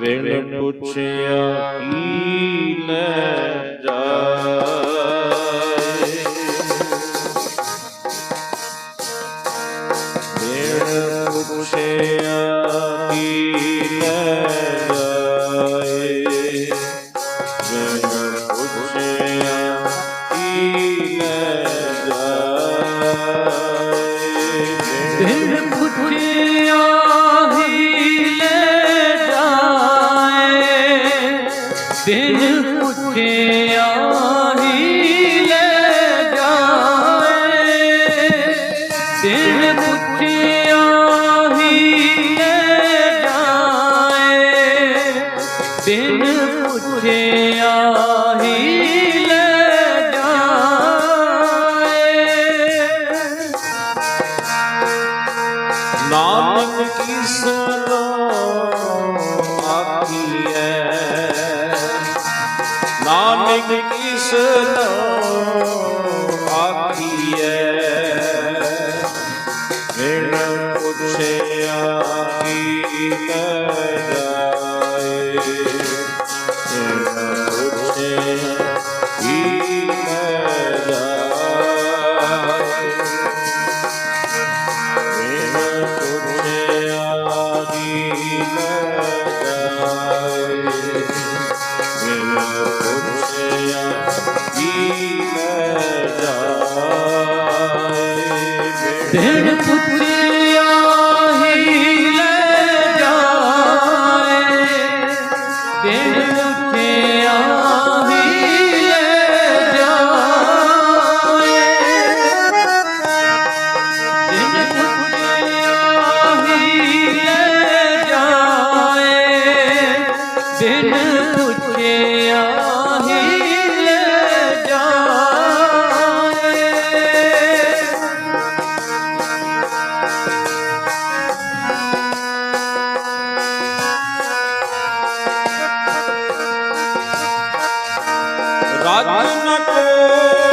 ਵਿਣ ਪੁੱਛਿਆ ਕੀ ਲੈ? 是 ਪੁੱਛਿਆ ਹੀ ਲੈ ਜਾਏ। ਰਾਜ ਨਾ ਕੋ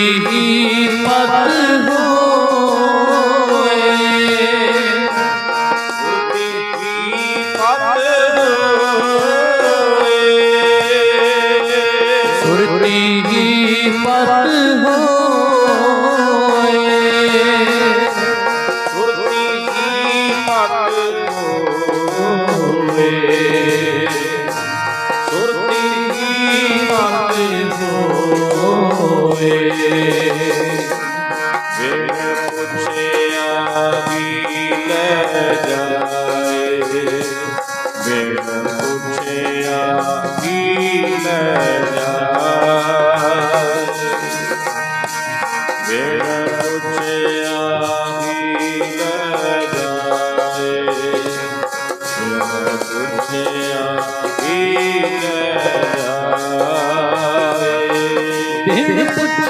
मत ਜਾਏ ਬਿਨ ਪੁੱਛਿਆ ਕੀ ਲੈ ਜਾਏ ਬਿਨ ਪੁੱਛਿਆ ਕੀ ਲੈ ਜਾਏ ਬਿਨ ਪੁੱਛਿਆ ਕੀ ਲੈ ਜਾਏ ਬਿਨ ਪੁੱਛਿਆ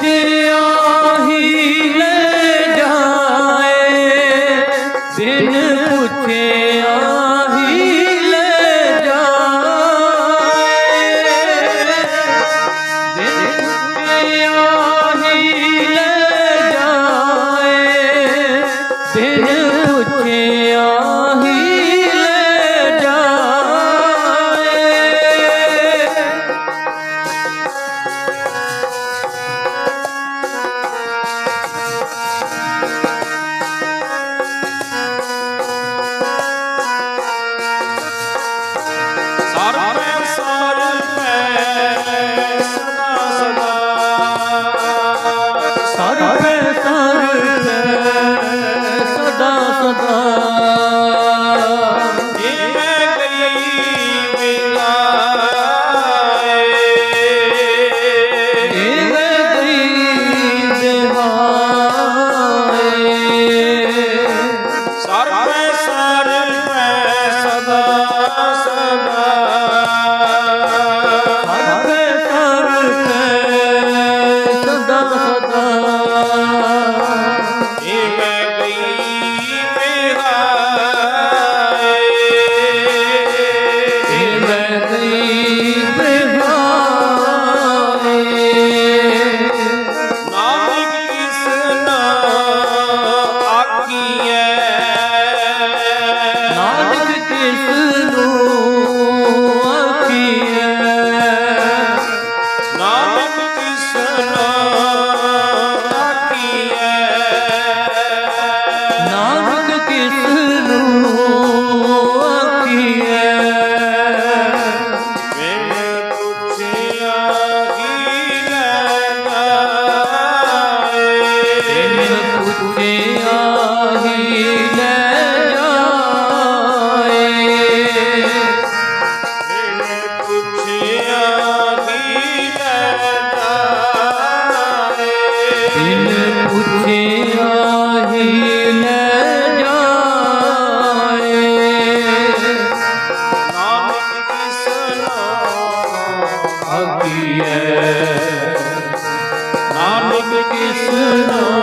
Krishna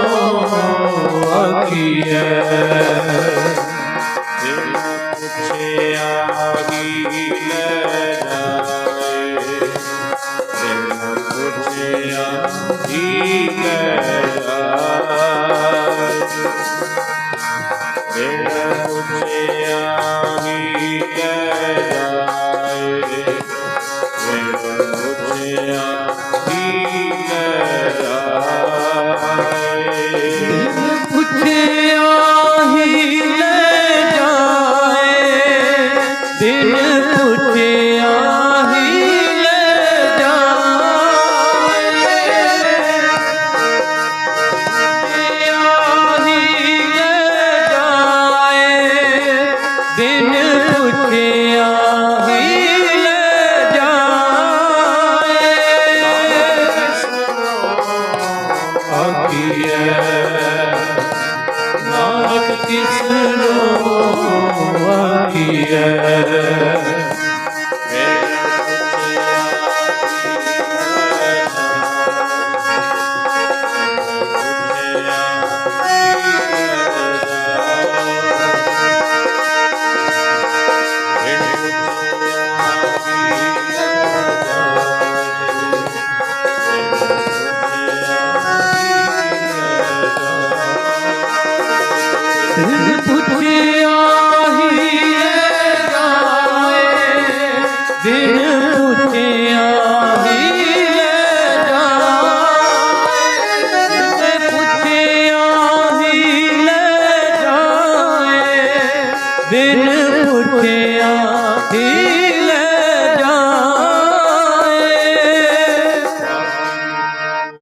Yeah.